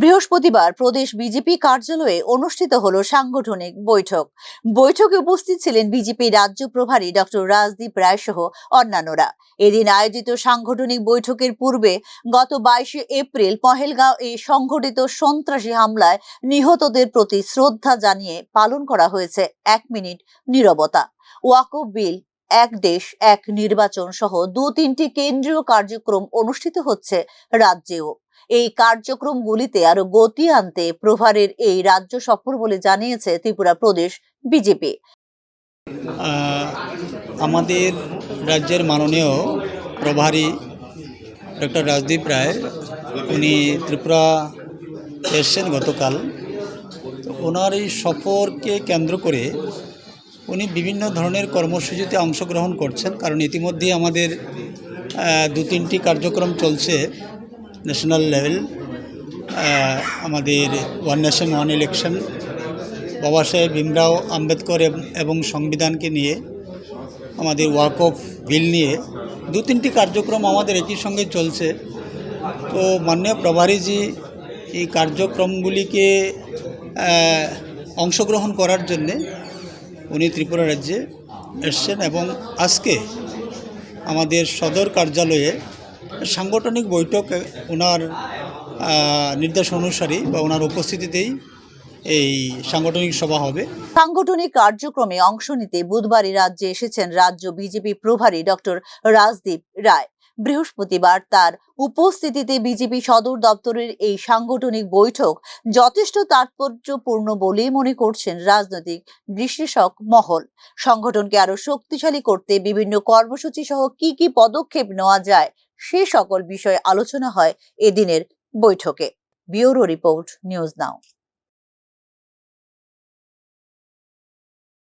বৃহস্পতিবার প্রদেশ বিজেপি কার্যালয়ে অনুষ্ঠিত হল সাংগঠনিক বৈঠক। বৈঠকে উপস্থিত ছিলেন বিজেপি রাজ্য প্রভারী ডক্টর রাজদীপ রায় সহ অন্যান্যরা। এদিন আয়োজিত সাংগঠনিক বৈঠকের পূর্বে গত বাইশে এপ্রিল পহেলগাঁও এ সংঘটিত সন্ত্রাসী হামলায় নিহতদের প্রতি শ্রদ্ধা জানিয়ে পালন করা হয়েছে এক মিনিট নীরবতা। ওয়াকফ বিল, এক দেশ, এক নির্বাচন সহ দু তিনটি কেন্দ্রীয় কার্যক্রম অনুষ্ঠিত হচ্ছে রাজ্যেও। এই কার্যক্রমগুলিতে আরও গতি আনতে প্রভারের এই রাজ্য সফর বলে জানিয়েছে ত্রিপুরা প্রদেশ বিজেপি। আমাদের রাজ্যের মাননীয় প্রভারী ডক্টর রাজদীপ রায়, উনি ত্রিপুরা এসছেন গতকাল। ওনার এই সফরকে কেন্দ্র করে উনি বিভিন্ন ধরনের কর্মসূচিতে অংশগ্রহণ করছেন, কারণ ইতিমধ্যেই আমাদের দু তিনটি কার্যক্রম চলছে। ন্যাশনাল লেভেল আমাদের one nation one election Baba Saheb Bhimrao Ambedkar এবং সংবিধানকে নিয়ে, আমাদের ওয়াক অফ বিল নিয়ে দু তিনটি কার্যক্রম আমাদের একই সঙ্গে চলছে। তো মাননীয় প্রভারীজি, এই কার্যক্রমগুলিকে অংশগ্রহণ করার জন্যে উনি ত্রিপুরা রাজ্যে এসছেন এবং আজকে আমাদের সদর কার্যালয়ে সাংগঠনিক বৈঠক ওনার নির্দেশ অনুসারী বা ওনার উপস্থিতিতেই এই সাংগঠনিক সভা হবে। সাংগঠনিক কার্যক্রমে অংশ নিতে বুধবারই রাজ্যে এসেছেন রাজ্য বিজেপি প্রভারী ডক্টর রাজদীপ রায়। বৃহস্পতিবার তার উপস্থিতিতে বিজেপি সদর দপ্তরের এই সাংগঠনিক বৈঠক যথেষ্ট তাৎপর্যপূর্ণ বলেই মনে করছেন রাজনৈতিক বিশ্লেষক মহল। সংগঠনকে আরও শক্তিশালী করতে বিভিন্ন কর্মসূচি সহ কি কি পদক্ষেপ নেওয়া যায় সে সকল বিষয়ে আলোচনা হয় এদিনের বৈঠকে। Bureau report news now.